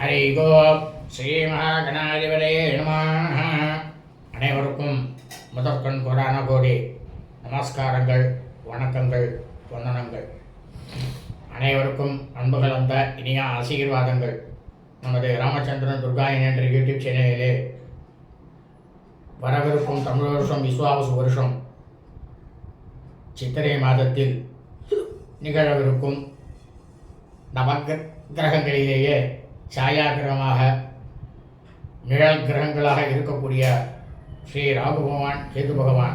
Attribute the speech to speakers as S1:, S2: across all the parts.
S1: ஹரி கோ ஸ்ரீ மகாகணாதிபதே நமः அனைவருக்கும் முதற்கண் கோடான கோடி. நமஸ்காரங்கள் வணக்கங்கள் வந்தனங்கள். அனைவருக்கும் அன்பு கலந்த இனிய ஆசீர்வாதங்கள். நமது ராமச்சந்திரன் துர்காயன் என்ற யூடியூப் சேனலிலே வரவிருக்கும் தமிழ் வருஷம் விஸ்வாவசு வருஷம் சித்திரை மாதத்தில் நிகழவிருக்கும் நவக கிரகங்களிலேயே சாயா கிரகமாக நிழல் கிரகங்களாக இருக்கக்கூடிய ஸ்ரீ ராகு பகவான் கேது பகவான்.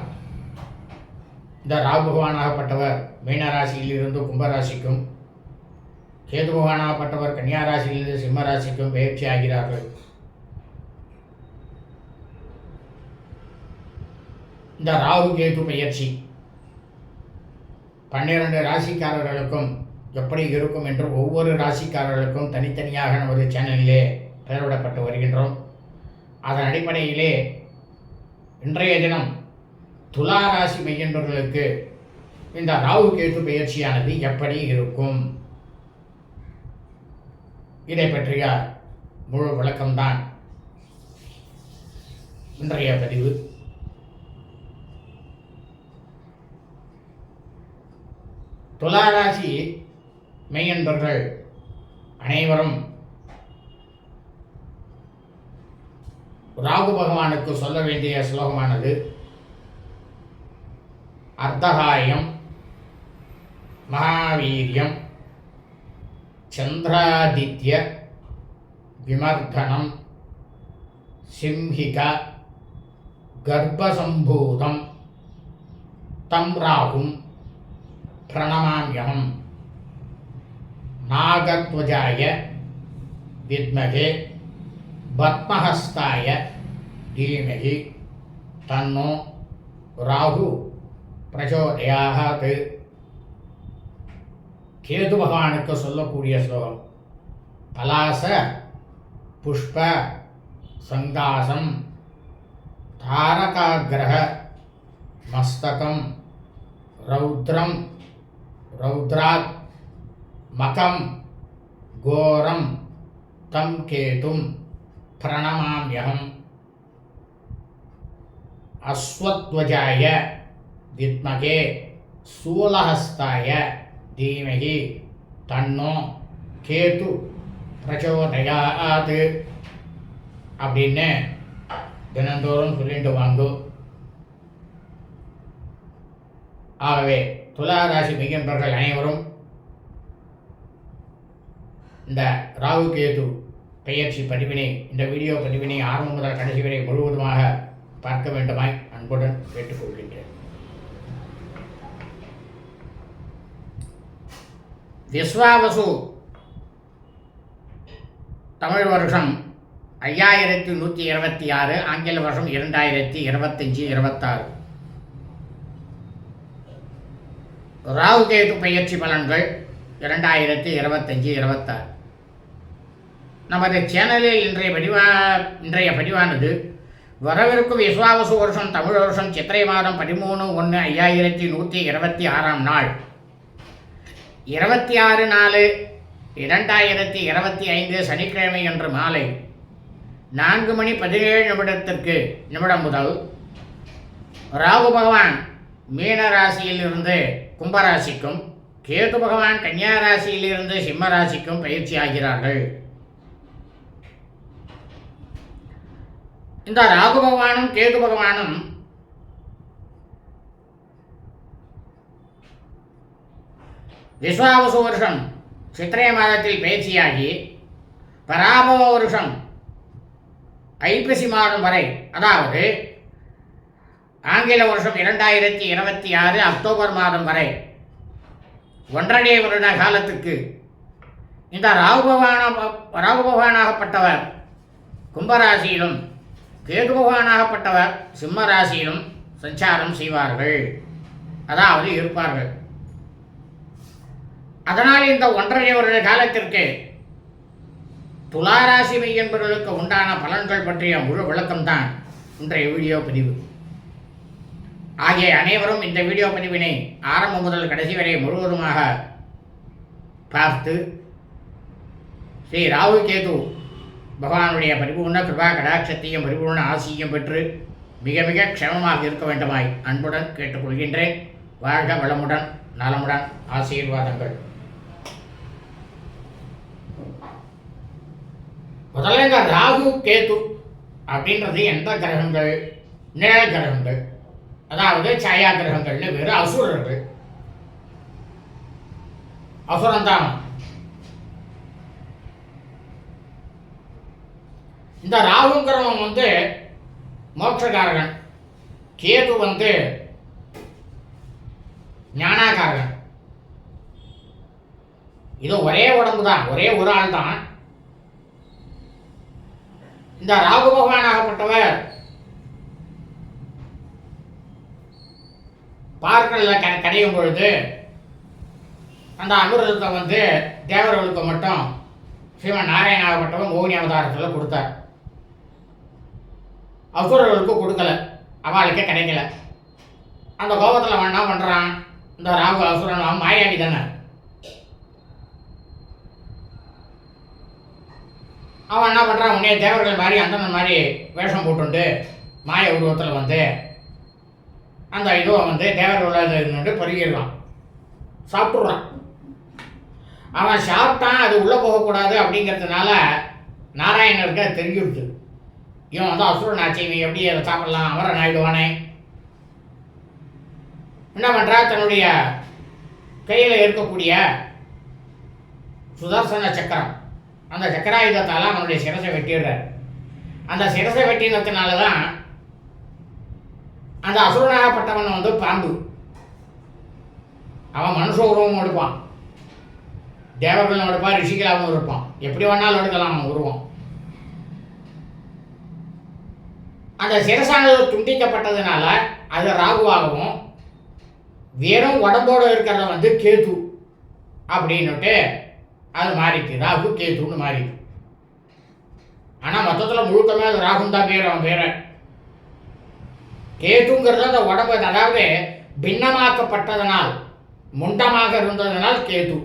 S1: இந்த ராகு பகவானாகப்பட்டவர் மீனராசியிலிருந்து கும்பராசிக்கும் கேது பகவானாகப்பட்டவர் கன்னியாராசியிலிருந்து சிம்மராசிக்கும் பயிற்சி ஆகிறார்கள். இந்த ராகு கேது பயிற்சி பன்னிரண்டு ராசிக்காரர்களுக்கும் எப்படி இருக்கும் என்று ஒவ்வொரு ராசிக்காரர்களுக்கும் தனித்தனியாக நமது சேனலிலே பெயரிடப்பட்டு வருகின்றோம். அதன் அடிப்படையிலே இன்றைய தினம் துலா ராசி மையன்றவர்களுக்கு இந்த ராகு கேது பயிற்சியானது எப்படி இருக்கும்? இதை பற்றிய முழு விளக்கம்தான் இன்றைய பதிவு. துலாராசி மெய்யன்பர்கள் அனைவரும் ராகு பகவானுக்கு சொல்ல வேண்டிய ஸ்லோகமானது அர்த்தகாயம் மகாவீரியம் சந்திராதித்ய விமர்தனம் சிம்ஹிக கர்ப்பசம்பூதம் தம் ராகும் பிரணமாமியகம். நாகத்வஜாய வித்மகே பத்மஹஸ்தாய தீமகி தன்னோ ராகு பிரச்சோதயாத் கேது பகவானுக்கு சொல்லக்கூடிய ஸ்லோகம் பலாச புஷ்ப சங்காசம் தாரகாகிரக மஸ்தகம் ரௌத்ரம் ரௌத்ராத் மதம் கோரம் தம் கேதும் பிரணமாமியகம். அஸ்வத்வஜாய வித்மகே சூலஹஸ்தாய தீமகி தன்னோ கேது பிரச்சோதயாது அப்படின்னு தினந்தோறும் சொல்லிட்டு வாங்கோ. ஆகவே துலா ராசி மிகம்பர்கள் அனைவரும் இந்த ராகு கேது பெயர்ச்சி பதிவினை இந்த வீடியோ பதிவினை ஆரம்பம் முதல் கடைசி வரை முழுவதுமாக பார்க்க வேண்டுமாய் அன்புடன் கேட்டுக்கொள்கின்றேன். விஸ்வாவசு தமிழ் வருஷம் ஐயாயிரத்தி நூற்றி இருபத்தி ஆறு ஆங்கில வருஷம் இரண்டாயிரத்தி இருபத்தஞ்சி இருபத்தாறு. ராகு கேது பயிற்சி பலன்கள் இரண்டாயிரத்தி இருபத்தஞ்சி இருபத்தாறு. நமது சேனலில் இன்றைய பதிவா இன்றைய பதிவானது வரவிருக்கும் விஸ்வாவசு வருஷம் தமிழ் வருஷம் சித்திரை மாதம் பதிமூணு ஒன்று ஐயாயிரத்தி நூற்றி இருபத்தி ஆறாம் நாள். இருபத்தி ஆறு நாலு இரண்டாயிரத்தி இருபத்தி ஐந்து சனிக்கிழமை அன்று மாலை நான்கு மணி பதினேழு நிமிடத்திற்கு நிமிடம் முதல் ராகு பகவான் மீன ராசியிலிருந்து கும்பராசிக்கும் கேது பகவான் கன்னியா ராசியிலிருந்து சிம்ம ராசிக்கும் பயிற்சி ஆகிறார்கள். இந்த ராகு பகவானும் கேது பகவானும் விஸ்வாவசு வருஷம் சித்திரை மாதத்தில் பேச்சியாகி பராபவ வருஷம் ஐப்பசி மாதம் வரை அதாவது ஆங்கில வருஷம் இரண்டாயிரத்தி இருபத்தி ஆறு அக்டோபர் மாதம் வரை ஒன்றரை வருட காலத்துக்கு இந்த ராகு பகவான ராகு பகவானாகப்பட்டவர் கும்பராசியிலும் கேதுபகவானாகப்பட்டவர் சிம்ம ராசியிலும் சஞ்சாரம் செய்வார்கள். அதாவது இருப்பார்கள். அதனால் இந்த ஒன்றரை வருட காலத்திற்கு துளாராசி மையன்பர்களுக்கு உண்டான பலன்கள் பற்றிய முழு விளக்கம்தான் இன்றைய வீடியோ பதிவு. ஆகிய அனைவரும் இந்த வீடியோ பதிவினை ஆரம்பம் முதல் கடைசி வரை முழுவதுமாக பார்த்து ஸ்ரீ ராகு கேது பகவானுடைய பரிபூர்ண கிருபா கடாட்சத்தையும் பரிபூர்ண ஆசியும் பெற்று மிக மிக க்ஷமமாக இருக்க வேண்டுமாய் அன்புடன் கேட்டுக்கொள்கின்றேன். வாழ்க வளமுடன் நலமுடன் ஆசீர்வாதங்கள். முதல்ல இந்த ராகு கேத்து அப்படின்றது எந்த கிரகங்கள்? நிழல் கிரகங்கள். அதாவது சாயா கிரகங்கள்னு வேறு அசுரர்கள். அசுரந்தான் இந்த ராகுங்கிறவன் வந்து மோட்சக்காரகன். கேது வந்து ஞானாகாரகன் இது ஒரே உடம்பு தான் ஒரே ஒரு ஆள் தான் இந்த ராகு பகவானாகப்பட்டவர் பார்க்கல க கடையும் பொழுது அந்த அமிர்தத்தை வந்து தேவர்களுக்கு மட்டும் சிவன் நாராயணாகப்பட்டவன் மோகினி அவதாரத்தில் கொடுத்தார். அசுரர்களுக்கு கொடுக்கல. அவளுக்கு கிடைக்கல. அந்த கோபத்தில் அவன் என்ன பண்ணுறான் இந்த ராகு அசுரன் அவன் மாயாவி தானே. அவன் என்ன பண்ணுறான் உன்னே தேவர்கள் மாதிரி அந்தனன் மாதிரி வேஷம் போட்டுண்டு மாய உருவத்தில் வந்து அந்த இதுவை வந்து தேவர்கள் நின்று பருகிடலாம் சாப்பிட்றான் அவன் சாப்பிட்டான் அது உள்ளே போகக்கூடாது அப்படிங்கிறதுனால நாராயணருக்கு அது தெரிஞ்சுடுது இவன் வந்து அசுரன் ஆச்சு இவன் எப்படி அதை சாப்பிடலாம் அவரன் ஆயிடுவானே என்ன பண்ணுறா தன்னுடைய கையில் இருக்கக்கூடிய சுதர்சன சக்கரம். அந்த சக்கராயுதத்தால் அவனுடைய சிரசை வெட்டிடுறார். அந்த சிரசை வெட்டினத்தினால தான் அந்த அசுரனாகப்பட்டவன் வந்து பாம்பு. அவன் மனுஷ உருவமும் எடுப்பான். தேவர்களும் எடுப்பான் ரிஷிகளாகவும் இருப்பான். எப்படி வேணாலும் எடுக்கலாம் அவன் உருவம். அந்த சிரசானது துண்டிக்கப்பட்டதுனால அது ராகுவாகவும் வெறும் உடம்போடு இருக்கிறத வந்து கேது அப்படின்னுட்டு அது மாறிக்கு ராகு கேதுன்னு மாறிக்கு ஆனால் மொத்தத்தில் முழுக்கமே அது ராகுன் தான் பேர் அவன் பேரை. கேதுங்கிறது அந்த உடம்பு அதாவது பின்னமாக்கப்பட்டதனால் முண்டமாக இருந்ததனால் கேது.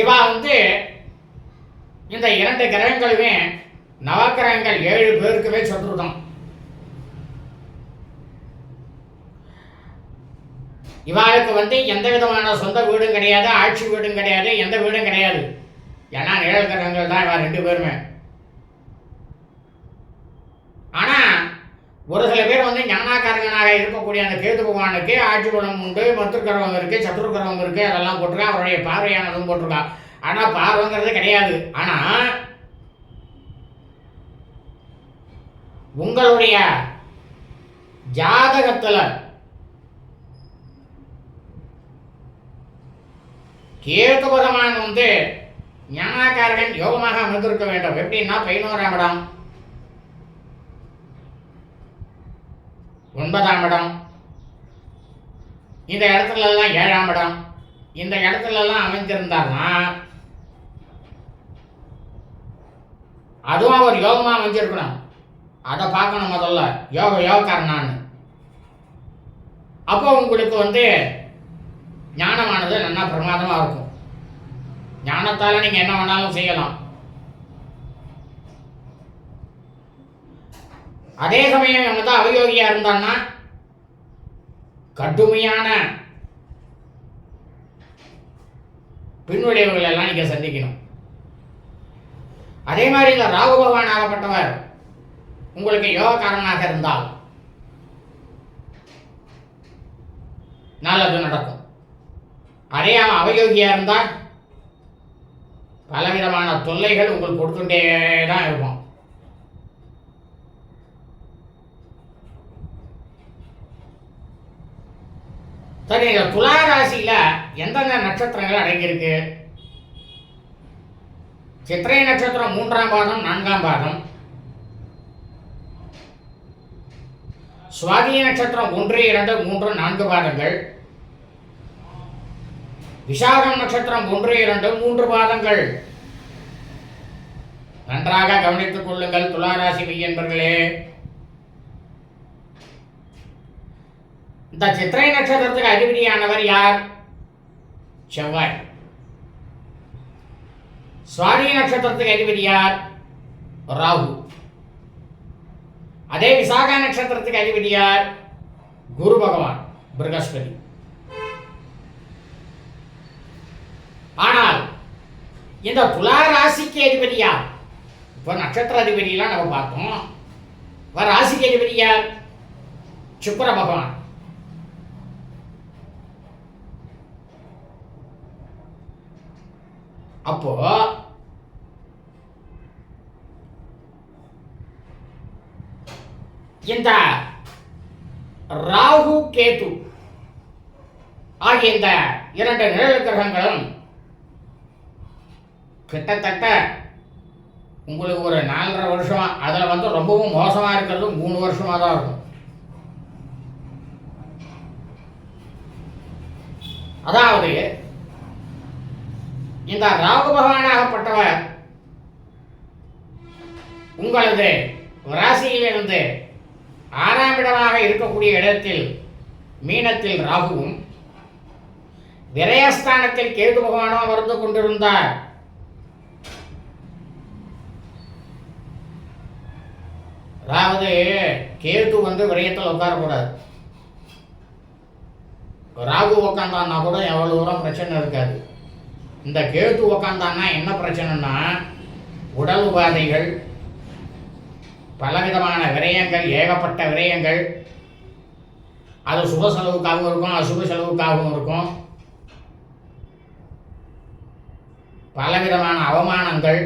S1: இவா வந்து இந்த இரண்டு கிரகங்களுமே நவக்கிரகங்கள் ஏழு பேருக்குமே சத்ருதம் இவாளுக்கு வந்து எந்த விதமான சொந்த வீடும் கிடையாது ஆட்சி வீடும் கிடையாது எந்த வீடும் கிடையாது. ஏன்னா நிழல் கிரகங்கள் தான் இவா ரெண்டு பேருமே. ஆனால் ஒரு சில பேர் வந்து ஞானாக்காரங்கனாக இருக்கக்கூடிய அந்த கேது பகவானுக்கு ஆட்சி குணம் உண்டு மத்துருக்கிறவங்க இருக்கு சத்துருக்கிறவங்க இருக்கு அதெல்லாம் போட்டிருக்கா அவருடைய பார்வையானதும் போட்டிருக்கா. ஆனா பார்வைங்கிறது கிடையாது. ஆனா உங்களுடைய ஜாதகத்துல கேது பகவான் வந்து ஞானாக்காரகன் யோகமாக அமர்ந்திருக்க வேண்டும். எப்படின்னா பதினோராம் இடம். ஒன்பதாம் இடம். இந்த இடத்துலலாம் ஏழாம் இடம். இந்த இடத்துலலாம் அமைஞ்சிருந்தார்னா அதுவும் அவர் யோகமாக அமைஞ்சிருக்கணும். அதை பார்க்கணும் முதல்ல. யோக யோகக்காரனான்னு அப்போ உங்களுக்கு வந்து ஞானமானது நல்லா பிரமாதமாக இருக்கும். ஞானத்தால் நீங்கள் என்ன வேணாலும் செய்யலாம். அதே சமயம் இவங்க தான் அவயோகியா இருந்தான்னா கடுமையான பின்விளைவுகள் எல்லாம் நீங்க சந்திக்கணும். அதே மாதிரி இந்த ராகு பகவான் ஆகப்பட்டவர் உங்களுக்கு யோகக்காரனாக இருந்தால் நல்லது நடக்கும். அதே அவன் அவயோகியா இருந்தால் பலவிதமான தொல்லைகள் உங்களுக்கு கொடுத்துட்டே தான் இருக்கும். சரி இந்த துலாராசியில் எந்தெந்த நட்சத்திரங்கள் அடங்கியிருக்கு? சித்திரை நட்சத்திரம் மூன்றாம் பாதம் நான்காம் பாதம். சுவாதி நட்சத்திரம் ஒன்று இரண்டு மூன்று நான்கு பாதங்கள். விசாகம் நட்சத்திரம் ஒன்று இரண்டு மூன்று பாதங்கள். நன்றாக கவனித்துக் கொள்ளுங்கள் துளாராசி மையன்பர்களே இந்த சித்திரை நட்சத்திரத்துக்கு அதிபதியானவர் யார்? செவ்வாய். சுவாதி நட்சத்திரத்துக்கு அதிபதி யார்? ராகு. அதே விசாகா நட்சத்திரத்துக்கு அதிபதி யார்? குரு பகவான் பிரகஸ்பதி. ஆனால் இந்த துலா ராசிக்கு அதிபதி யார்? இப்போ நட்சத்திர அதிபதியெல்லாம் நம்ம பார்த்தோம். வர ராசிக்கு அதிபதி யார்? சுக்கர பகவான். அப்போ இந்த ராகு கேது ஆகிய இந்த இரண்டு நிழல் கிரகங்களும் கிட்டத்தட்ட உங்களுக்கு ஒரு நாலரை வருஷமா அதில் வந்து ரொம்பவும் மோசமாக இருக்கிறது மூணு வருஷமாக தான் இருக்கும். அதாவது இந்த ராகு பகவானாகப்பட்டவர் உங்களது ராசியிலிருந்து ஆறாம் இடமாக இருக்கக்கூடிய இடத்தில் மீனத்தில் ராகுவும் விரயஸ்தானத்தில் கேது பகவானும் அமர்ந்து கொண்டிருந்தார். அதாவது கேது வந்து விரயத்தில் உட்காரக்கூடாது ராகு உட்காந்தான்னா கூட எவ்வளோ தூரம் பிரச்சனை இருக்காது. இந்த கேது உக்காந்தான்னா என்ன பிரச்சனைனா உடல் உபாதைகள் பலவிதமான விரயங்கள் ஏகப்பட்ட விரயங்கள் அது சுப செலவுக்காகவும் இருக்கும் அசுப செலவுக்காகவும் இருக்கும். பலவிதமான அவமானங்கள்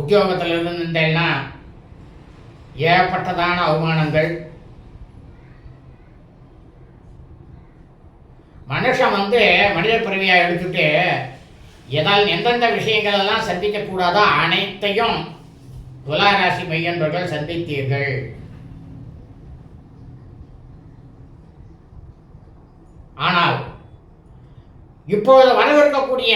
S1: உத்தியோகத்தில் இருந்தேன்னா ஏகப்பட்டதான அவமானங்கள் மனுஷன் வந்து மனித பிறவியாக எடுத்துட்டு எதால் எந்தெந்த விஷயங்கள் எல்லாம் சந்திக்க அனைத்தையும் துலாராசி மையன்பர்கள் சந்தித்தீர்கள். ஆனால் இப்போது வரவிருக்கக்கூடிய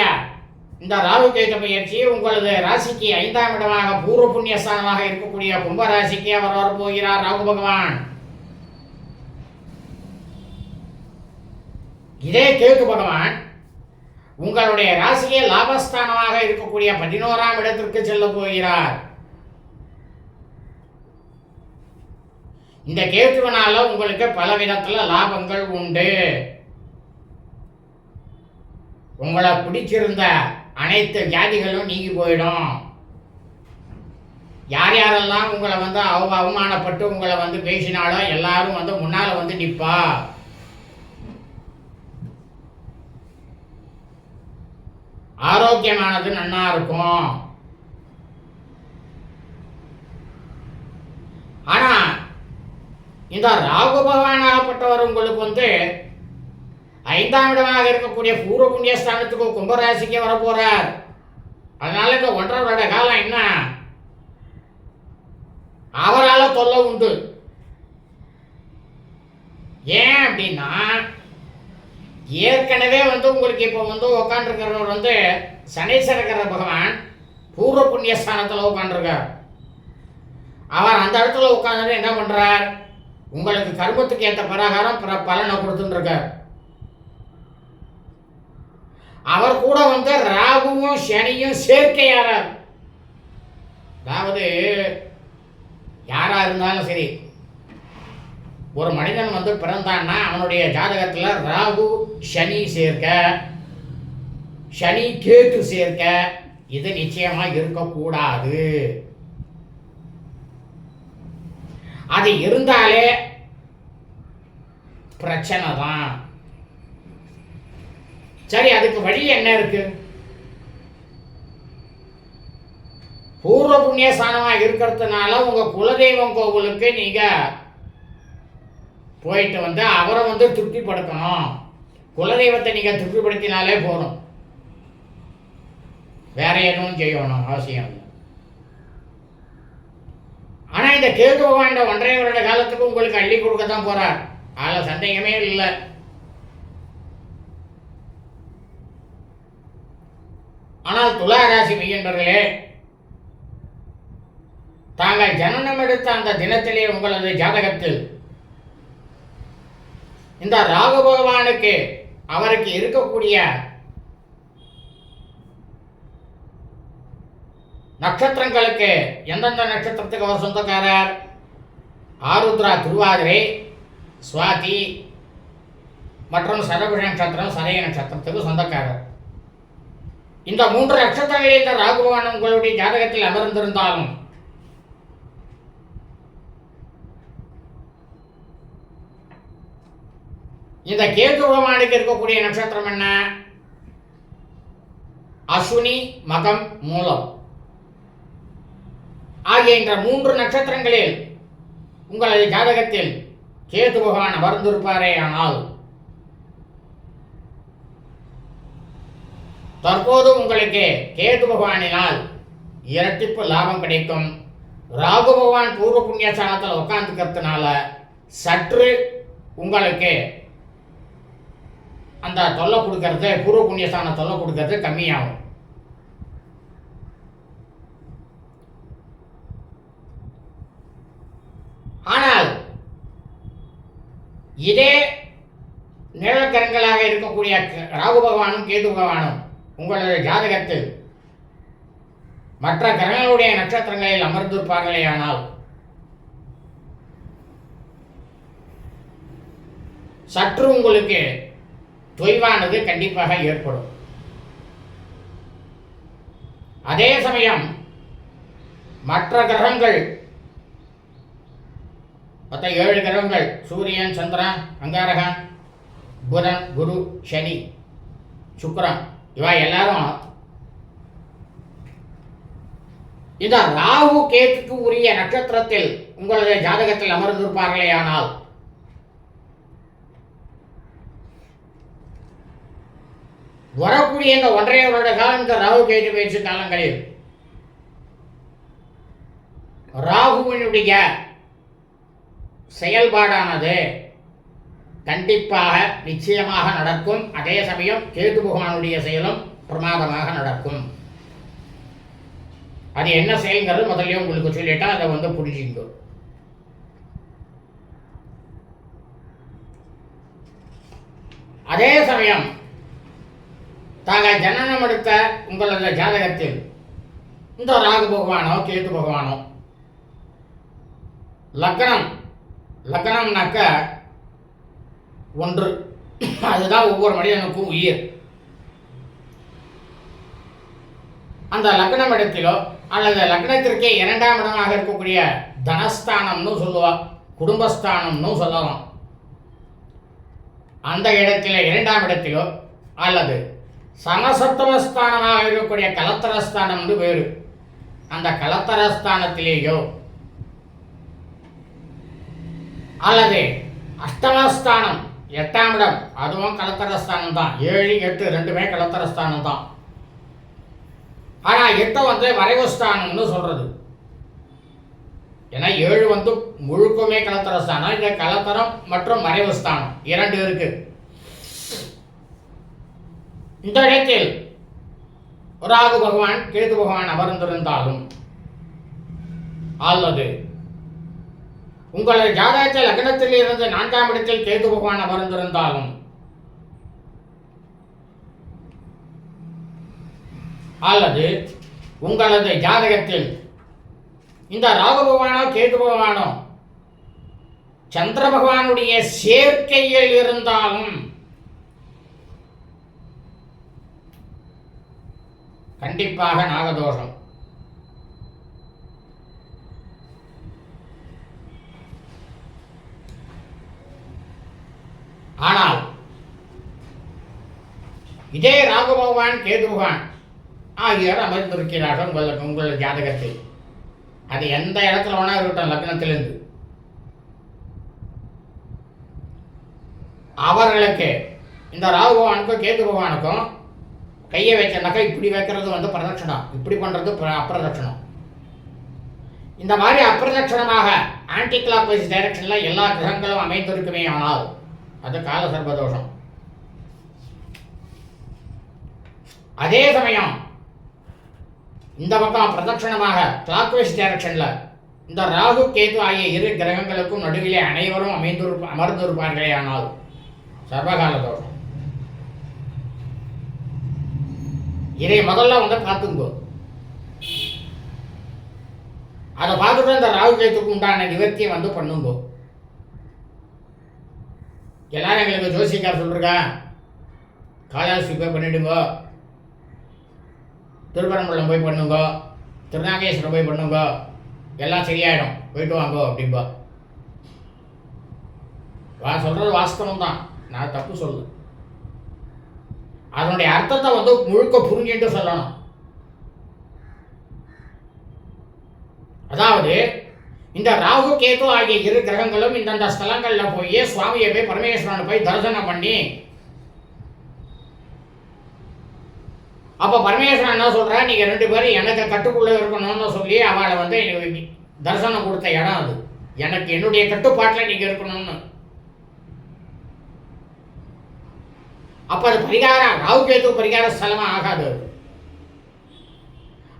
S1: இந்த ராகு கேது பயிற்சி உங்களது ராசிக்கு ஐந்தாம் இடமாக பூர்வ புண்ணியஸ்தானமாக இருக்கக்கூடிய கும்ப ராசிக்கு அவர் வரப்போகிறார் ராகு பகவான். இதே கேது பகவான் உங்களுடைய ராசியே லாபஸ்தானமாக இருக்கக்கூடிய பதினோராம் இடத்திற்கு செல்ல போகிறார். இந்த கேத்துவனால உங்களுக்கு பல விதத்தில் லாபங்கள் உண்டு. உங்களை பிடிச்சிருந்த அனைத்து ஜாதிகளும் நீங்கி போயிடும். யார் யாரெல்லாம் உங்களை வந்து அவ அவமானப்பட்டு உங்களை வந்து பேசினாலோ எல்லாரும் வந்து முன்னால் வந்து நிற்பா ஆரோக்கியமானது நன்னா இருக்கும். ஆனா இந்த ராகு பகவானாகப்பட்டவர் உங்களுக்கு வந்து ஐந்தாம் இடமாக இருக்கக்கூடிய பூர்வ புண்ணிய கும்பராசிக்கே வரப்போறார். வர அதனால இந்த ஒன்றரை வருட காலம் என்ன? அவரால் தொல்லை உண்டு. ஏன் அப்படின்னா ஏற்கனவே வந்து உங்களுக்கு இப்போ வந்து உட்காந்துருக்கிறவர் வந்து சனீஸ்வரக்கிற பகவான் பூர்வ புண்ணிய ஸ்தானத்தில் உட்காந்துருக்கார் அவர் அந்த இடத்துல உட்காந்துட்டு என்ன பண்ணுறார் உங்களுக்கு கர்மத்துக்கு ஏற்ற பிரகாரம் பிற பலனை கொடுத்துட்டு அவர் கூட வந்து ராகுவும் சனியும் சேர்க்கையாரார் அதாவது யாராக இருந்தாலும் சரி ஒரு மனிதன் வந்து பிறந்தான்னா அவனுடைய ஜாதகத்தில் ராகு சனி சேர்க்க சனி கேத்து சேர்க்க இது நிச்சயமாக இருக்கக்கூடாது. அது இருந்தாலே பிரச்சனை தான். சரி அதுக்கு வழி என்ன இருக்கு? பூர்வ புண்ணியஸ்தானமாக இருக்கிறதுனால உங்கள் குலதெய்வம் கோவிலுக்கு நீங்கள் போயிட்டு வந்து அவரை வந்து திருப்திப்படுத்தணும். குலதெய்வத்தை நீங்கள் திருப்திப்படுத்தினாலே போதும். வேற எதுவும் செய்யணும் அவசியம் இல்லை. ஆனால் இந்த கேது பகவான ஒன்றரை வருட காலத்துக்கு உங்களுக்கு அள்ளி கொடுக்க தான் போகிறார் அதில் சந்தேகமே இல்லை. ஆனால் துலா ராசி மையன்பர்களே தாங்கள் ஜனனம் எடுத்த அந்த தினத்திலே உங்களது ஜாதகத்தில் இந்த ராகு பகவானுக்கு அவருக்கு இருக்கக்கூடிய நட்சத்திரங்களுக்கு எந்தெந்த நட்சத்திரத்துக்கு அவர் சொந்தக்காரர்? ஆருத்ரா திருவாதிரை சுவாதி மற்றும் சரபுஷ நட்சத்திரம் சதய நட்சத்திரத்துக்கு சொந்தக்காரர். இந்த மூன்று நட்சத்திரங்களில் இந்த ராகுபகவான் உங்களுடைய ஜாதகத்தில் அமர்ந்திருந்தாலும் இந்த கேது பகவானுக்கு இருக்கக்கூடிய நட்சத்திரம் என்ன? அஸ்வினி மகம் மூலம். ஆகிய இந்த மூன்று நட்சத்திரங்களில் உங்களது ஜாதகத்தில் கேது பகவான் அமர்ந்திருப்பாரே ஆனால் தற்போது உங்களுக்கு கேது பகவானினால் இரட்டிப்பு லாபம் கிடைக்கும். ராகு பகவான் பூர்வ புண்ணிய ஸ்தானத்தில் உட்காந்துக்கிறதுனால சற்று உங்களுக்கு அந்த தொல்லை கொடுக்கறது பூர்வ புண்ணியஸ்தான தொல்லை கொடுக்கறது கம்மியாகும். ஆனால் இதே நிழற்கரங்களாக இருக்கக்கூடிய ராகு பகவானும் கேது பகவானும் உங்களது ஜாதகத்தில் மற்ற கிரகங்களுடைய நட்சத்திரங்களில் அமர்ந்திருப்பார்களே ஆனால் சற்று உங்களுக்கு தொய்வானது கண்டிப்பாக ஏற்படும். அதே சமயம் மற்ற கிரகங்கள் மொத்த ஏழு கிரகங்கள் சூரியன் சந்திரன் அங்காரகன் புதன் குரு சனி சுக்கரன் இவா எல்லாரும் இந்த ராகு கேத்துக்கு உரிய நட்சத்திரத்தில் உங்களது ஜாதகத்தில் அமர்ந்திருப்பார்களே ஆனால் வரக்கூடிய இந்த ஒன்றைய வருட காலம் இந்த ராகு கேது பயிற்சி காலங்களில் ராகுவினுடைய செயல்பாடானது கண்டிப்பாக நிச்சயமாக நடக்கும். அதே சமயம் கேது பகவானுடைய செயலும் பிரமாதமாக நடக்கும். அது என்ன செயல்ங்கிறது முதல்ல உங்களுக்கு சொல்லிட்டா அதை வந்து புரிஞ்சுங்க அதே சமயம் தாங்கள் ஜனனம் எடுத்த உங்களது ஜாதகத்தில் இந்த ராகு பகவானோ கேது பகவானோ லக்னம் லக்னம்னாக்க ஒன்று. அதுதான் ஒவ்வொரு மனிதனுக்கும் உயிர். அந்த லக்னம் இடத்திலோ அல்லது லக்னத்திற்கே இரண்டாம் இடமாக இருக்கக்கூடிய தனஸ்தானம்னு சொல்லுவா குடும்பஸ்தானம்னு சொல்லலாம். அந்த இடத்தில இரண்டாம் இடத்திலோ அல்லது சமசத்துவஸ்தானமாக இருக்கக்கூடிய கலத்தரஸ்தானம் வந்து வேறு. அந்த கலத்தரஸ்தானத்திலேயோ அல்லது அஷ்டமஸ்தானம் எட்டாம் இடம் அதுவும் கலத்தரஸ்தானம் தான் ஏழு எட்டு ரெண்டுமே கலத்தரஸ்தானம் தான் ஆனால் எட்டு வந்து வரைவுஸ்தானம்னு சொல்றது. ஏன்னா ஏழு வந்து முழுக்குமே கலத்தரஸ்தானம் இந்த கலத்தரம் மற்றும் மறைவுஸ்தானம். இரண்டு இருக்குது இந்த இடத்தில் ராகு பகவான் கேது பகவான் அமர்ந்திருந்தாலும் அல்லது உங்களது ஜாதகத்தில் லக்னத்தில் இருந்து நான்காம் இடத்தில் கேது பகவான் அமர்ந்திருந்தாலும் அல்லது உங்களது ஜாதகத்தில் இந்த ராகு பகவானோ கேது பகவானோ சந்திர பகவானுடைய சேர்க்கையில் இருந்தாலும் கண்டிப்பாக நாகதோஷம். ஆனால் இதே ராகுபகவான் பகவான் ஆகியோர் அமர்ந்திருக்கிறார்கள் உங்கள் உங்கள் ஜாதகத்தில். அது எந்த இடத்துல வேணா இருக்கட்டும் லக்னத்திலிருந்து. அவர்களுக்கு இந்த ராகு பகவானுக்கும் கேது பகவானுக்கும் கையை வச்சனாக்கா இப்படி வைக்கிறது வந்து பிரதட்சணம். இப்படி பண்ணுறது பிர- அப்பிரதட்சணம். இந்த மாதிரி அப்பிரதட்சணமாக ஆன்டி கிளாக் வைஸ் டைரக்ஷனில் எல்லா கிரகங்களும் அமைந்திருக்குமே ஆனால் அது கால சர்வதோஷம் அதே சமயம் இந்த பக்கம் பிரதட்சணமாக கிளாக் வைஸ் டைரக்ஷனில் இந்த ராகு கேது ஆகிய இரு கிரகங்களுக்கும் நடுவிலே அனைவரும் அமைந்திருப்ப அமர்ந்திருப்பார்களே ஆனால் சர்வகால தோஷம் இதை முதல்ல வந்து பார்த்துங்கோ. அதை பார்த்துட்டு இந்த ராகு கேத்துக்கு உண்டான நிவர்த்தியை வந்து பண்ணுங்கோ. எல்லாரும் எங்களுக்கு ஜோசிக்கார் சொல்லிருக்கா? காலாசி போய் பண்ணிடுங்க. திருப்பரங்குளம் போய் பண்ணுங்க. திருநாகேஸ்வரம் போய் பண்ணுங்க. எல்லாம் சரியாயிடும். போயிட்டு வாங்கோ அப்படிம்பா. வா சொல்கிறது வாஸ்தவம் தான் நான் தப்பு சொல்லு அதனுடைய அர்த்தத்தை வந்து முழுக்க புரிஞ்சுட்டு சொல்லணும். அதாவது இந்த ராகு கேது ஆகிய இரு கிரகங்களும் இந்தந்த ஸ்தலங்களில் போய் சுவாமியை போய் பரமேஸ்வரனை போய் தரிசனம் பண்ணி அப்போ பரமேஸ்வரன் என்ன சொல்கிறா நீங்கள் ரெண்டு பேரும் எனக்கு கட்டுக்குள்ளே இருக்கணும்னு சொல்லி அவளை வந்து தரிசனம் கொடுத்த இடம் அது. எனக்கு என்னுடைய கட்டுப்பாட்டில் நீங்கள் இருக்கணும்னு. அப்போ அது பரிகாரம் ராகுகேது பரிகார ஸ்தலமாக ஆகாது அது.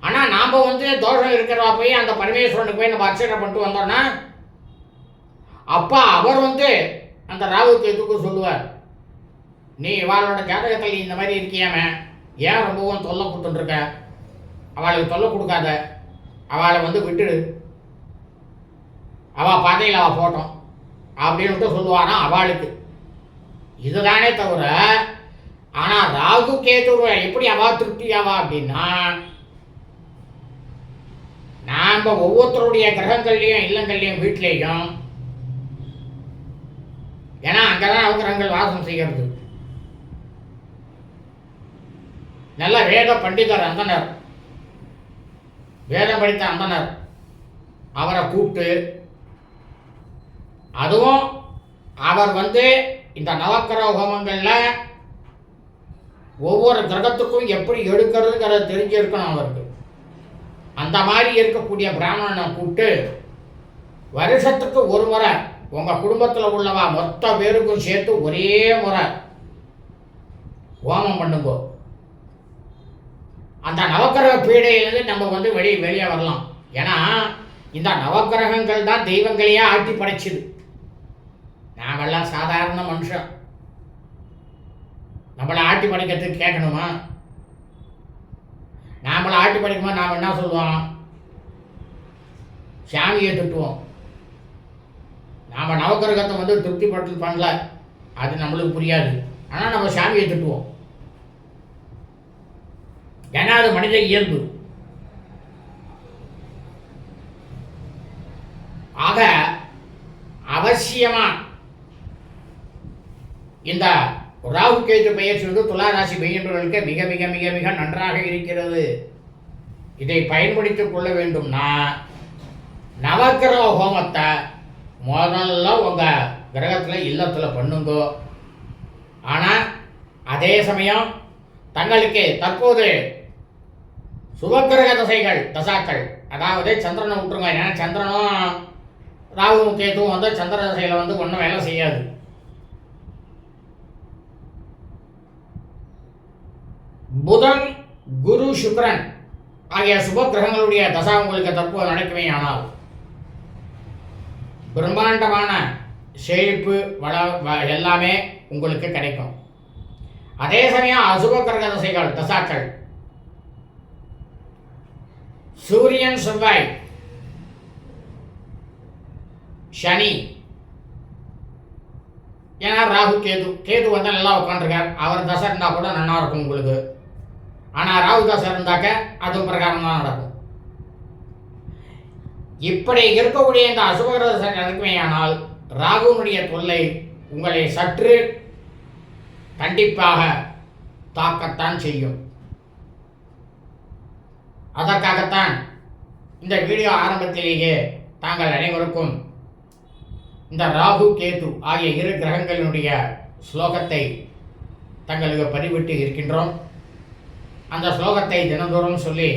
S1: ஆனா வந்து தோஷம் இருக்கிறவா போய் அந்த பரமேஸ்வரனுக்கு போய் நம்ம அர்ச்சனை பண்ணிட்டு வந்தோம்னா அப்பா அவர் வந்து அந்த ராகு கேதுக்கு சொல்லுவார் நீ இவாளோட ஜாதகத்தில் நீ இந்த மாதிரி இருக்கியாம? ஏன் ரொம்பவும் தொல்லை கொடுத்துட்டுருக்க? அவளுக்கு தொல்லை கொடுக்காத. அவளை வந்து விட்டுடு. அவள் பாதையில் அவள் போட்டோம் அப்படின்ட்டு சொல்லுவானா அவளுக்கு. இதுதானே தவிர ஆனால் ராகு கேதுவை எப்படி அவா திருப்தி ஆவா அப்படின்னா நாம் ஒவ்வொருத்தருடைய கிரகங்கள்லையும் இல்லங்கள்லையும் வீட்லேயும் ஏன்னா அங்கே தான் நவகிரகங்கள் வாசம் செய்கிறது நல்ல வேத பண்டிதர் அந்தனர். வேதம் படித்த அந்தனர். அவரை கூப்பிட்டு அதுவும் அவர் வந்து இந்த நவக்கிரக ஹோமங்களில் ஒவ்வொரு கிரகத்துக்கும் எப்படி எடுக்கிறதுங்கிறத தெரிஞ்சிருக்கணும் அவருக்கு. அந்த மாதிரி இருக்கக்கூடிய பிராமணனை கூப்பிட்டு வருஷத்துக்கு ஒரு முறை உங்கள் குடும்பத்தில் உள்ளவா மொத்த பேருக்கும் சேர்த்து ஒரே முறை ஹோமம் பண்ணுங்கோ. அந்த நவக்கிரக பீடையிலேருந்து நம்ம வந்து வெளியே வெளியே வரலாம். ஏன்னா இந்த நவக்கிரகங்கள் தான் தெய்வங்களையே ஆட்டி படைச்சிது. நாங்கள்லாம் சாதாரண மனுஷன். ஆட்டி படைக்கிறதுக்கு கேட்கணுமா? நாமளை ஆட்டி படைக்குமா? நாம் என்ன சொல்லுவோம்? சாமியை திட்டுவோம். நாம் நவக்கிரகத்தை வந்து திருப்திப்படுத்தி பண்ணல. அது நம்மளுக்கு புரியாது. ஆனால் நம்ம சாமியை திட்டுவோம். ஏன்னா அது மனித இயல்பு. ஆக அவசியமா இந்த ராகு கேது பயிற்சி வந்து துலா ராசி பெய்கின்றவர்களுக்கு மிக மிக மிக மிக நன்றாக இருக்கிறது. இதை பயன்படுத்திக் கொள்ள வேண்டும்னா நவக்கிரக ஹோமத்தை முதல்ல உங்கள் கிரகத்தில் இல்லத்தில் பண்ணுங்கோ. ஆனால் அதே சமயம் தங்களுக்கு தற்போது சுபக்கிரக தசைகள் தசாக்கள். அதாவது சந்திரனை விட்டுருங்க. ஏன்னா சந்திரனும் ராகு கேதுவும் வந்து சந்திர தசையில் வந்து ஒன்றும் வேலை செய்யாது. புதன் குரு சுக்ரன் ஆகிய சுப கிரகங்களுடைய தசா உங்களுக்கு தற்போது நடக்குமே ஆனால் பிரம்மாண்டமான செழிப்பு வள வ- எல்லாமே உங்களுக்கு கிடைக்கும். அதே சமயம் அசுப கிரக தசைகள் தசாக்கள். சூரியன் செவ்வாய் சனி ஏன்னா ராகு கேது கேது வந்து நல்லா உட்காந்துருக்கார் அவர் தசை இருந்தால் கூட நல்லா இருக்கும் உங்களுக்கு. ஆனால் ராகு இருந்தாக்க அது பிரகாரம் தான் நடக்கும். இப்படி இருக்கக்கூடிய இந்த அசுபகிரக தசை ஆனால் ராகுனுடைய தொல்லை உங்களை சற்று கண்டிப்பாக தாக்கத்தான் செய்யும். அதற்காகத்தான் இந்த வீடியோ ஆரம்பத்திலேயே தாங்கள் அனைவருக்கும் இந்த ராகு கேது ஆகிய இரு கிரகங்களினுடைய ஸ்லோகத்தை தங்களுக்கு பதிவிட்டு இருக்கின்றோம். அந்த ஸ்லோகத்தை தினந்தோறும் சொல்லி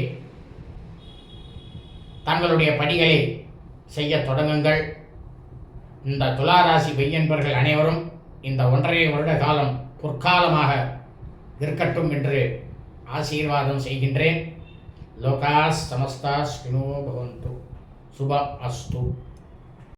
S1: தங்களுடைய பணிகளை செய்ய தொடங்குங்கள். இந்த துளாராசி பெய்யன்பர்கள் அனைவரும் இந்த ஒன்றரை வருட காலம் பொற்காலமாக இருக்கட்டும் என்று ஆசீர்வாதம் செய்கின்றேன். லோகாஸ் சமஸ்தா ஸ்வினோ பவந்து. சுப அஸ்து.